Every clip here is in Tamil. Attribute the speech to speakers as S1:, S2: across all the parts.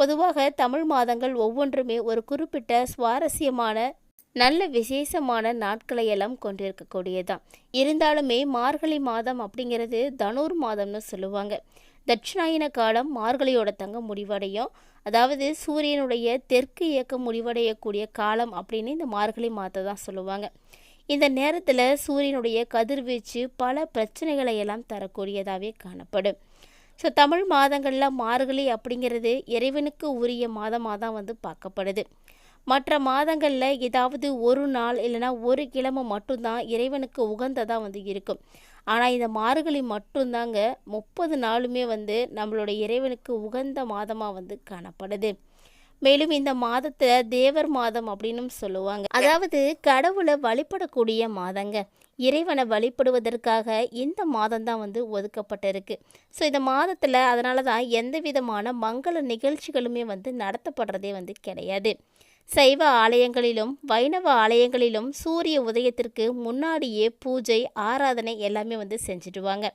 S1: பொதுவாக தமிழ் மாதங்கள் ஒவ்வொன்றுமே ஒரு குறிப்பிட்ட சுவாரஸ்யமான நல்ல விசேஷமான நாட்களை எல்லாம் கொண்டிருக்கக்கூடியதான் இருந்தாலுமே மார்கழி மாதம் அப்படிங்கிறது தனூர் மாதம்னு சொல்லுவாங்க. தட்சிணாயன காலம் மார்கழியோட தங்க முடிவடையும். அதாவது சூரியனுடைய தெற்கு இயக்கம் முடிவடையக்கூடிய காலம் அப்படின்னு இந்த மார்கழி மாதத்தை தான் சொல்லுவாங்க. இந்த நேரத்தில் சூரியனுடைய கதிர்வீச்சு பல பிரச்சனைகளை எல்லாம் தரக்கூடியதாகவே காணப்படும். ஸோ தமிழ் மாதங்களில் மார்கழி அப்படிங்கிறது இறைவனுக்கு உரிய மாதமாக தான் வந்து பார்க்கப்படுது. மற்ற மாதங்களில் ஏதாவது ஒரு நாள் இல்லைன்னா ஒரு கிழமை மட்டும்தான் இறைவனுக்கு உகந்ததாக வந்து இருக்கும். ஆனால் இந்த மார்கழி மட்டும்தாங்க முப்பது நாளுமே வந்து நம்மளோட இறைவனுக்கு உகந்த மாதமாக வந்து காணப்படுது. மேலும் இந்த மாதத்தை தேவர் மாதம் அப்படின்னு சொல்லுவாங்க. அதாவது கடவுளை வழிபடக்கூடிய மாதங்க. இறைவனை வழிபடுவதற்காக இந்த மாதம் தான் வந்து ஒதுக்கப்பட்டிருக்கு. ஸோ இந்த மாதத்தில் அதனால தான் எந்த விதமான மங்கள நிகழ்ச்சிகளுமே வந்து நடத்தப்படுறதே வந்து கிடையாது. சைவ ஆலயங்களிலும் வைணவ ஆலயங்களிலும் சூரிய உதயத்திற்கு முன்னாடியே பூஜை ஆராதனை எல்லாமே வந்து செஞ்சுடுவாங்க.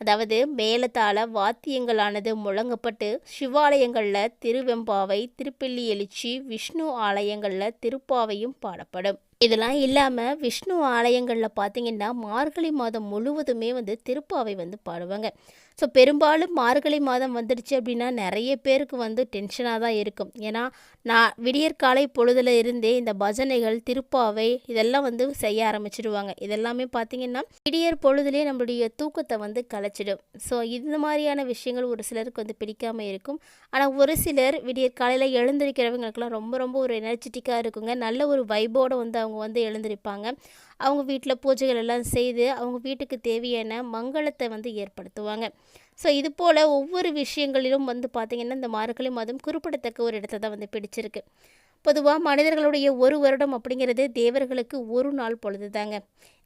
S1: அதாவது மேலத்தால வாத்தியங்களானது முழங்கப்பட்டு சிவாலயங்களில் திருவெம்பாவை திருப்பள்ளி எழுச்சி விஷ்ணு ஆலயங்களில் திருப்பாவையும் பாடப்படும். இதெல்லாம் இல்லாமல் விஷ்ணு ஆலயங்களில் பார்த்தீங்கன்னா மார்கழி மாதம் முழுவதுமே வந்து திருப்பாவை வந்து பாடுவாங்க. ஸோ பெரும்பாலும் மார்கழி மாதம் வந்துடுச்சு அப்படின்னா நிறைய பேருக்கு வந்து டென்ஷனாக தான் இருக்கும். ஏன்னா நான் விடியற்காலை பொழுதுல இருந்தே இந்த பஜனைகள் திருப்பாவை இதெல்லாம் வந்து செய்ய ஆரம்பிச்சிடுவாங்க. இதெல்லாமே பார்த்தீங்கன்னா விடியற் பொழுதுலேயே நம்மளுடைய தூக்கத்தை வந்து கலைச்சிடும். ஸோ இந்த மாதிரியான விஷயங்கள் ஒரு சிலருக்கு வந்து பிடிக்காமல் இருக்கும். ஆனால் ஒரு சிலர் விடியற் காலையில் எழுந்திருக்கிறவங்களுக்குலாம் ரொம்ப ரொம்ப ஒரு எனர்ஜெட்டிக்காக இருக்குங்க. நல்ல ஒரு வைபோடு வந்து அவங்க வந்து எழுந்திருப்பாங்க. அவங்க வீட்டில் பூஜைகள் எல்லாம் செய்து அவங்க வீட்டுக்கு தேவையான மங்களத்தை வந்து ஏற்படுத்துவாங்க. ஸோ இது போல் ஒவ்வொரு விஷயங்களிலும் வந்து பார்த்திங்கன்னா இந்த மார்கழி மாதம் குறிப்பிடத்தக்க ஒரு இடத்தை தான் வந்து பிடிச்சிருக்கு. பொதுவாக மனிதர்களுடைய ஒரு வருடம் அப்படிங்கிறது தேவர்களுக்கு ஒரு நாள் பொழுது தாங்க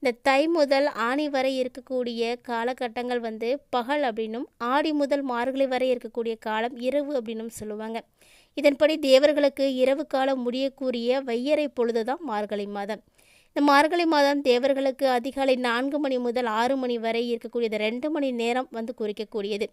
S1: இந்த தை முதல் ஆணி வரை இருக்கக்கூடிய காலகட்டங்கள் வந்து பகல் அப்படின்னும் ஆடி முதல் மார்கழி வரை இருக்கக்கூடிய காலம் இரவு அப்படின்னும் சொல்லுவாங்க. இதன்படி தேவர்களுக்கு இரவு காலம் முடியக்கூடிய வையறை பொழுதுதான் மார்கழி மாதம். இந்த மார்கழி மாதம் தேவர்களுக்கு அதிகாலை நான்கு மணி முதல் ஆறு மணி வரை இருக்கக்கூடியது ரெண்டு மணி நேரம் வந்து குறிக்கக்கூடியது.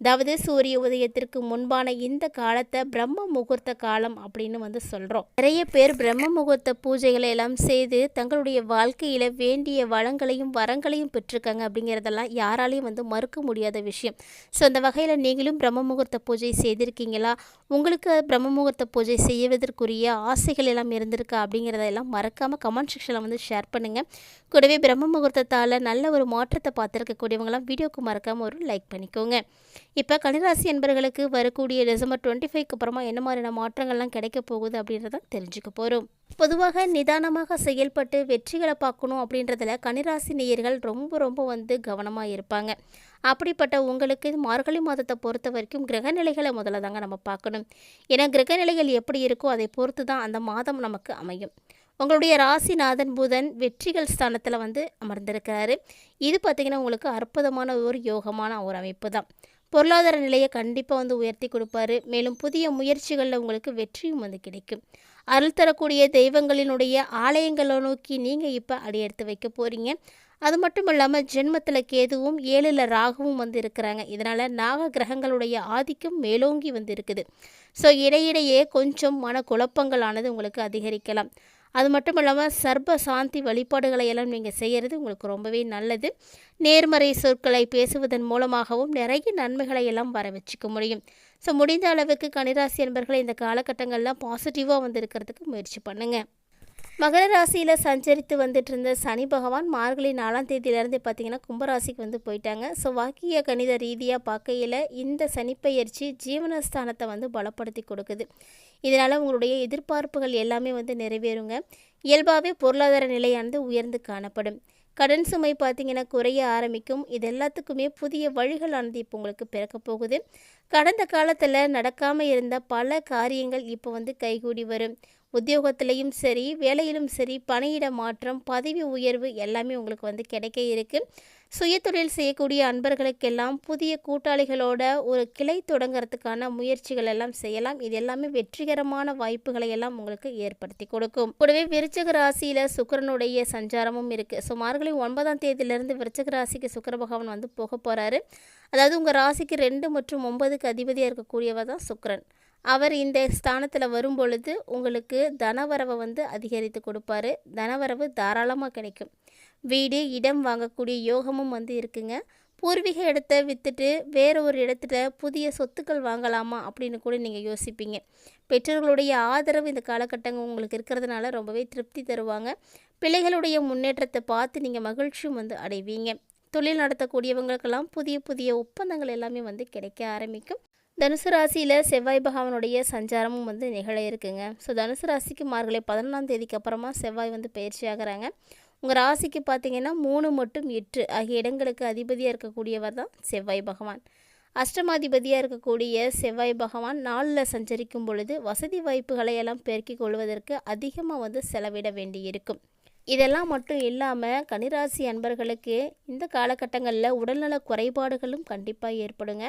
S1: அதாவது சூரிய உதயத்திற்கு முன்பான இந்த காலத்தை பிரம்ம முகூர்த்த காலம் அப்படின்னு வந்து சொல்கிறோம் நிறைய பேர் பிரம்ம முகூர்த்த பூஜைகளை எல்லாம் செய்து தங்களுடைய வாழ்க்கையில் வேண்டிய வளங்களையும் வரங்களையும் பெற்றிருக்காங்க அப்படிங்கிறதெல்லாம் யாராலையும் வந்து மறுக்க முடியாத விஷயம். ஸோ அந்த வகையில் நீங்களும் பிரம்ம முகூர்த்த பூஜை செய்திருக்கீங்களா? உங்களுக்கு பிரம்ம முகூர்த்த பூஜை செய்வதற்குரிய ஆசைகள் எல்லாம் இருந்திருக்கா அப்படிங்கிறதெல்லாம் மறக்காமல் கமெண்ட் செக்ஷனில் வந்து ஷேர் பண்ணுங்கள் கூடவே பிரம்ம முகூர்த்தத்தால் நல்ல ஒரு மாற்றத்தை பார்த்துருக்கக்கூடியவங்களாம் வீடியோக்கு மறக்காமல் ஒரு லைக் பண்ணிக்கோங்க. இப்போ கணிராசி என்பர்களுக்கு வரக்கூடிய டிசம்பர் டுவெண்ட்டி ஃபைவ்க்கு அப்புறமா என்ன மாதிரியான மாற்றங்கள்லாம் கிடைக்க போகுது அப்படின்றத தெரிஞ்சுக்க போகிறோம் பொதுவாக நிதானமாக செயல்பட்டு வெற்றிகளை பார்க்கணும் அப்படின்றதுல கனிராசி நேயர்கள் ரொம்ப ரொம்ப வந்து கவனமாக இருப்பாங்க. அப்படிப்பட்ட உங்களுக்கு மார்கழி மாதத்தை பொறுத்த வரைக்கும் கிரகநிலைகளை முதல்ல தாங்க நம்ம பார்க்கணும். ஏன்னா கிரகநிலைகள் எப்படி இருக்கோ அதை பொறுத்து தான் அந்த மாதம் நமக்கு அமையும். உங்களுடைய ராசிநாதன் புதன் வெற்றிகள் ஸ்தானத்தில் வந்து அமர்ந்திருக்கிறாரு. இது பார்த்திங்கன்னா உங்களுக்கு அற்புதமான ஒரு யோகமான ஒரு அமைப்பு தான். பொருளாதார நிலையை கண்டிப்பாக வந்து உயர்த்தி கொடுப்பாரு. மேலும் புதிய முயற்சிகளில் உங்களுக்கு வெற்றியும் வந்து கிடைக்கும். அருள் தரக்கூடிய தெய்வங்களினுடைய ஆலயங்களை நோக்கி நீங்கள் இப்போ அடியெடுத்து வைக்க போகிறீங்க அது மட்டும் இல்லாமல் ஜென்மத்தில் கேதுவும் ஏழில் ராகுவும் வந்து இருக்கிறாங்க. இதனால் நாக கிரகங்களுடைய ஆதிக்கம் மேலோங்கி வந்து இருக்குது. ஸோ இடையிடையே கொஞ்சம் மன குழப்பங்களானது உங்களுக்கு அதிகரிக்கலாம். அது மட்டும் இல்லாமல் சர்ப சாந்தி வழிபாடுகளை எல்லாம் நீங்கள் செய்கிறது உங்களுக்கு ரொம்பவே நல்லது. நேர்மறை சொற்களை பேசுவதன் மூலமாகவும் நிறைய நன்மைகளை எல்லாம் வர வச்சுக்க முடியும். ஸோ முடிந்த அளவுக்கு கணிராசி என்பர்களை இந்த காலகட்டங்கள்லாம் பாசிட்டிவாக வந்து இருக்கிறதுக்கு முயற்சி பண்ணுங்கள் மகர ராசியில் சஞ்சரித்து வந்துட்டு இருந்த சனி பகவான் மார்கழி நாலாம் தேதியிலேருந்து பார்த்தீங்கன்னா கும்பராசிக்கு வந்து போயிட்டாங்க. ஸோ வாக்கிய கணித ரீதியாக பார்க்கையில் இந்த சனிப்பெயர்ச்சி ஜீவனஸ்தானத்தை வந்து பலப்படுத்தி கொடுக்குது. இதனால் உங்களுடைய எதிர்பார்ப்புகள் எல்லாமே வந்து நிறைவேறுங்க. இயல்பாகவே பொருளாதார நிலையானது உயர்ந்து காணப்படும். கடன் சுமை பார்த்திங்கன்னா குறைய ஆரம்பிக்கும். இது எல்லாத்துக்குமே புதிய வழிகளானது இப்போ உங்களுக்கு பிறக்க போகுது. கடந்த காலத்தில் நடக்காமல் இருந்த பல காரியங்கள் இப்போ வந்து கைகூடி வரும். உத்தியோகத்திலையும் சரி வேலையிலும் சரி பணியிட மாற்றம் பதவி உயர்வு எல்லாமே உங்களுக்கு வந்து கிடைக்க இருக்குது சுயதொழில் செய்யக்கூடிய அன்பர்களுக்கெல்லாம் புதிய கூட்டாளிகளோட ஒரு கிளை தொடங்குறதுக்கான முயற்சிகள் எல்லாம் செய்யலாம். இது எல்லாமே வெற்றிகரமான வாய்ப்புகளை எல்லாம் உங்களுக்கு ஏற்படுத்தி கொடுக்கும். கூடவே விருச்சக ராசியில் சுக்கிரனுடைய சஞ்சாரமும் இருக்குது ஸோ மார்கழி ஒன்பதாம் தேதியிலிருந்து விருச்சக ராசிக்கு சுக்கர பகவான் வந்து போக போகிறாரு அதாவது உங்கள் ராசிக்கு ரெண்டு மற்றும் ஒன்பதுக்கு அதிபதியாக இருக்கக்கூடியவர் தான் சுக்கரன். அவர் இந்த ஸ்தானத்தில் வரும் பொழுது உங்களுக்கு தனவரவை வந்து அதிகரித்து கொடுப்பாரு. தனவரவு தாராளமாக கிடைக்கும். வீடு இடம் வாங்கக்கூடிய யோகமும் வந்து இருக்குங்க. பூர்வீக இடத்த விற்றுட்டு வேற ஒரு இடத்துல புதிய சொத்துக்கள் வாங்கலாமா அப்படின்னு கூட நீங்கள் யோசிப்பீங்க. பெற்றோர்களுடைய ஆதரவு இந்த காலகட்டங்கள் உங்களுக்கு இருக்கிறதுனால ரொம்பவே திருப்தி தருவாங்க. பிள்ளைகளுடைய முன்னேற்றத்தை பார்த்து நீங்கள் மகிழ்ச்சியும் வந்து அடைவீங்க. தொழில் நடத்தக்கூடியவங்களுக்கெல்லாம் புதிய புதிய ஒப்பந்தங்கள் எல்லாமே வந்து கிடைக்க ஆரம்பிக்கும். தனுசு ராசியில் செவ்வாய் பகவானுடைய சஞ்சாரமும் வந்து நிகழ இருக்குங்க. ஸோ தனுசு ராசிக்கு மார்கழி பதினொன்றாம் தேதிக்கு அப்புறமா செவ்வாய் வந்து பயிற்சி உங்கள் ராசிக்கு பார்த்தீங்கன்னா மூணு மற்றும் எட்டு ஆகிய இடங்களுக்கு அதிபதியாக இருக்கக்கூடியவர் தான் செவ்வாய் பகவான். அஷ்டமாதிபதியாக இருக்கக்கூடிய செவ்வாய் பகவான் நாளில் சஞ்சரிக்கும் பொழுது வசதி வாய்ப்புகளை எல்லாம் பெருக்கிக் கொள்வதற்கு அதிகமாக வந்து செலவிட வேண்டியிருக்கும். இதெல்லாம் மட்டும் இல்லாமல் கனிராசி அன்பர்களுக்கு இந்த காலகட்டங்களில் உடல்நல குறைபாடுகளும் கண்டிப்பாக ஏற்படுங்க.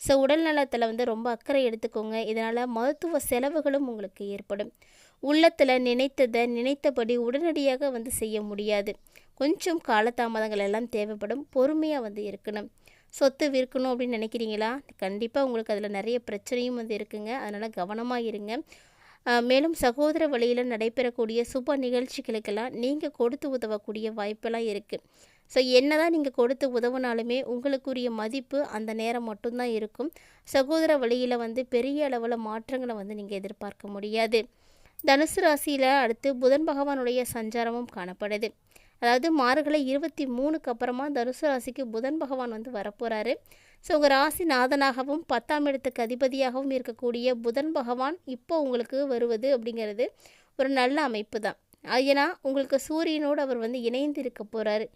S1: ஸோ உடல்நலத்தில் வந்து ரொம்ப அக்கறை எடுத்துக்கோங்க. இதனால் மருத்துவ செலவுகளும் உங்களுக்கு ஏற்படும். உள்ளத்தில் நினைத்ததை நினைத்தபடி உடனடியாக வந்து செய்ய முடியாது. கொஞ்சம் காலதாமதங்கள் எல்லாம் தேவைப்படும். பொறுமையாக வந்து இருக்கணும். சொத்து விற்கணும் அப்படின்னு நினைக்கிறீங்களா? கண்டிப்பாக உங்களுக்கு அதில் நிறைய பிரச்சனையும் வந்து இருக்குங்க. அதனால் கவனமாக இருங்க. மேலும் சகோதர வழியில் நடைபெறக்கூடிய சுப நிகழ்ச்சிகளுக்கெல்லாம் நீங்கள் கொடுத்து உதவக்கூடிய வாய்ப்பெல்லாம் இருக்குது ஸோ என்ன தான் நீங்கள் கொடுத்து உதவுனாலுமே உங்களுக்குரிய மதிப்பு அந்த நேரம் மட்டும்தான் இருக்கும். சகோதர வழியில் வந்து பெரிய அளவில் மாற்றங்களை வந்து நீங்கள் எதிர்பார்க்க முடியாது. தனுசு ராசியில் அடுத்து புதன் பகவானுடைய சஞ்சாரமும் காணப்படுது. அதாவது மார்கழி இருபத்தி மூணுக்கு அப்புறமா தனுசு ராசிக்கு புதன் பகவான் வந்து வரப்போகிறாரு ஸோ உங்கள் ராசி நாதனாகவும் பத்தாம் இடத்துக்கு அதிபதியாகவும் இருக்கக்கூடிய புதன் பகவான் இப்போ உங்களுக்கு வருவது அப்படிங்கிறது ஒரு நல்ல அமைப்பு தான். ஏன்னா உங்களுக்கு சூரியனோடு அவர் வந்து இணைந்து இருக்க போகிறாரு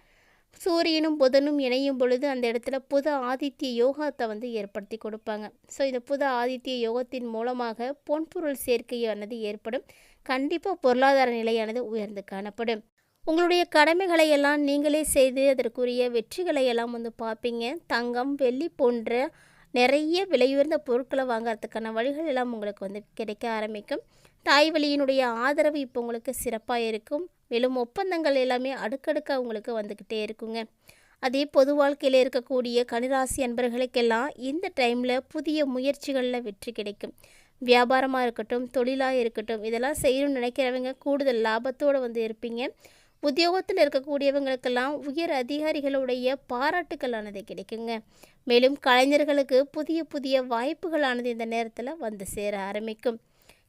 S1: சூரியனும் புதனும் இணையும் பொழுது அந்த இடத்துல புது ஆதித்ய யோகத்தை வந்து ஏற்படுத்தி கொடுப்பாங்க. ஸோ இந்த புது ஆதித்ய யோகத்தின் மூலமாக பொன்பொருள் சேர்க்கையானது ஏற்படும். கண்டிப்பாக பொருளாதார நிலையானது உயர்ந்து காணப்படும். உங்களுடைய கடமைகளை எல்லாம் நீங்களே செய்து அதற்குரிய வெற்றிகளை எல்லாம் வந்து பார்ப்பீங்க. தங்கம் வெள்ளி போன்ற நிறைய விலையுயர்ந்த பொருட்களை வாங்குறதுக்கான வழிகள் எல்லாம் உங்களுக்கு வந்து கிடைக்க ஆரம்பிக்கும். தாய் வழியினுடைய ஆதரவு இப்போ உங்களுக்கு சிறப்பாக இருக்கும். மேலும் ஒப்பந்தங்கள் எல்லாமே அடுக்கடுக்காக உங்களுக்கு வந்துக்கிட்டே இருக்குங்க. அதே பொது வாழ்க்கையில் இருக்கக்கூடிய கனிராசி அன்பர்களுக்கெல்லாம் இந்த டைமில் புதிய முயற்சிகளில் வெற்றி கிடைக்கும். வியாபாரமாக இருக்கட்டும் தொழிலாக இருக்கட்டும் இதெல்லாம் செய்யணும்னு நினைக்கிறவங்க கூடுதல் லாபத்தோடு வந்து இருப்பீங்க. உத்தியோகத்தில் இருக்கக்கூடியவங்களுக்கெல்லாம் உயர் அதிகாரிகளுடைய பாராட்டுக்களானது கிடைக்குங்க. மேலும் கலைஞர்களுக்கு புதிய புதிய வாய்ப்புகளானது இந்த நேரத்தில் வந்து சேர ஆரம்பிக்கும்.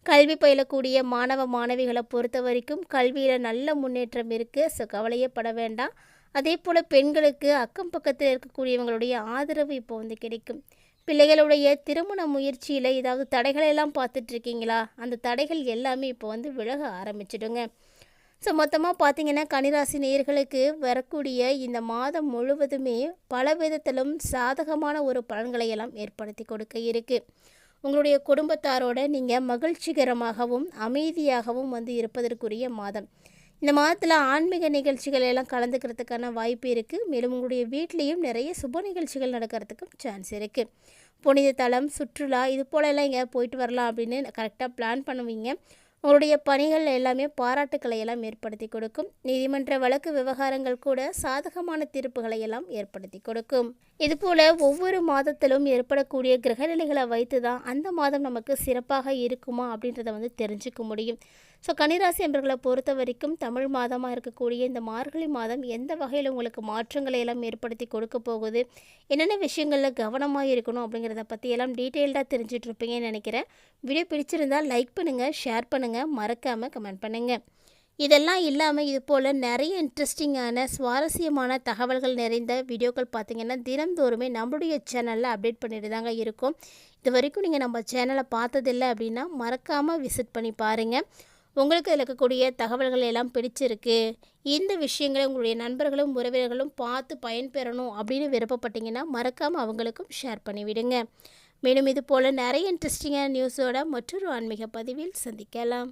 S1: கல்வி பயிலக்கூடிய மாணவ மாணவிகளை பொறுத்த வரைக்கும் கல்வியில் நல்ல முன்னேற்றம் இருக்குது ஸோ கவலையப்பட வேண்டாம். அதே போல் பெண்களுக்கு அக்கம் பக்கத்தில் இருக்கக்கூடியவங்களுடைய ஆதரவு இப்போ வந்து கிடைக்கும். பிள்ளைகளுடைய திருமண முயற்சியில் ஏதாவது தடைகளை எல்லாம் அந்த தடைகள் எல்லாமே இப்போ வந்து விலக ஆரம்பிச்சிடுங்க. ஸோ மொத்தமாக பார்த்தீங்கன்னா கனிராசி நேர்களுக்கு வரக்கூடிய இந்த மாதம் முழுவதுமே பல விதத்திலும் சாதகமான ஒரு பலன்களை எல்லாம் ஏற்படுத்தி கொடுக்க இருக்குது உங்களுடைய குடும்பத்தாரோட நீங்கள் மகிழ்ச்சிகரமாகவும் அமைதியாகவும் வந்து இருப்பதற்குரிய மாதம். இந்த மாதத்தில் ஆன்மீக நிகழ்ச்சிகள் எல்லாம் கலந்துக்கிறதுக்கான வாய்ப்பு இருக்குது மேலும் உங்களுடைய வீட்லேயும் நிறைய சுப நிகழ்ச்சிகள் நடக்கிறதுக்கும் சான்ஸ் இருக்குது புனித தலம் சுற்றுலா இது போலெல்லாம் எங்கே போயிட்டு வரலாம் அப்படின்னு கரெக்டாக பிளான் பண்ணுவீங்க. உங்களுடைய பணிகள் எல்லாமே பாராட்டுக்களை எல்லாம் ஏற்படுத்தி கொடுக்கும். நீதிமன்ற வழக்கு விவகாரங்கள் கூட சாதகமான தீர்ப்புகளை எல்லாம் ஏற்படுத்தி கொடுக்கும். இதுபோல ஒவ்வொரு மாதத்திலும் ஏற்படக்கூடிய கிரகநிலைகளை வைத்து தான் அந்த மாதம் நமக்கு சிறப்பாக இருக்குமா அப்படின்றத வந்து தெரிஞ்சுக்க முடியும். ஸோ கன்னிராசி என்பர்களை பொறுத்த வரைக்கும் தமிழ் மாதமாக இருக்கக்கூடிய இந்த மார்கழி மாதம் எந்த வகையில் உங்களுக்கு மாற்றங்களை எல்லாம் ஏற்படுத்தி கொடுக்க போகுது? என்னென்ன விஷயங்களில் கவனமாக இருக்கணும் அப்படிங்கிறத பற்றி எல்லாம் டீட்டெயில்டாக தெரிஞ்சிட்ருப்பீங்கன்னு நினைக்கிறேன். வீடியோ பிடிச்சிருந்தால் லைக் பண்ணுங்கள் ஷேர் பண்ணுங்கள் மறக்காமல் கமெண்ட் பண்ணுங்கள் இதெல்லாம் இல்லாமல் இது போல் நிறைய இன்ட்ரெஸ்டிங்கான சுவாரஸ்யமான தகவல்கள் நிறைந்த வீடியோக்கள் பார்த்தீங்கன்னா தினந்தோறுமே நம்மளுடைய சேனலில் அப்டேட் பண்ணிட்டு தாங்க இருக்கும். இது வரைக்கும் நீங்கள் நம்ம சேனலை பார்த்ததில்லை அப்படின்னா மறக்காமல் விசிட் பண்ணி பாருங்கள் உங்களுக்கு இருக்கக்கூடிய தகவல்கள் எல்லாம் பிடிச்சிருக்கு. இந்த விஷயங்களை உங்களுடைய நண்பர்களும் உறவினர்களும் பார்த்து பயன்பெறணும் அப்படின்னு விருப்பப்பட்டீங்கன்னா மறக்காமல் அவங்களுக்கும் ஷேர் பண்ணிவிடுங்க. மேலும் இது போல் நிறைய இன்ட்ரெஸ்டிங்கான நியூஸோட மற்றொரு ஆன்மீக பதிவில் சந்திக்கலாம்.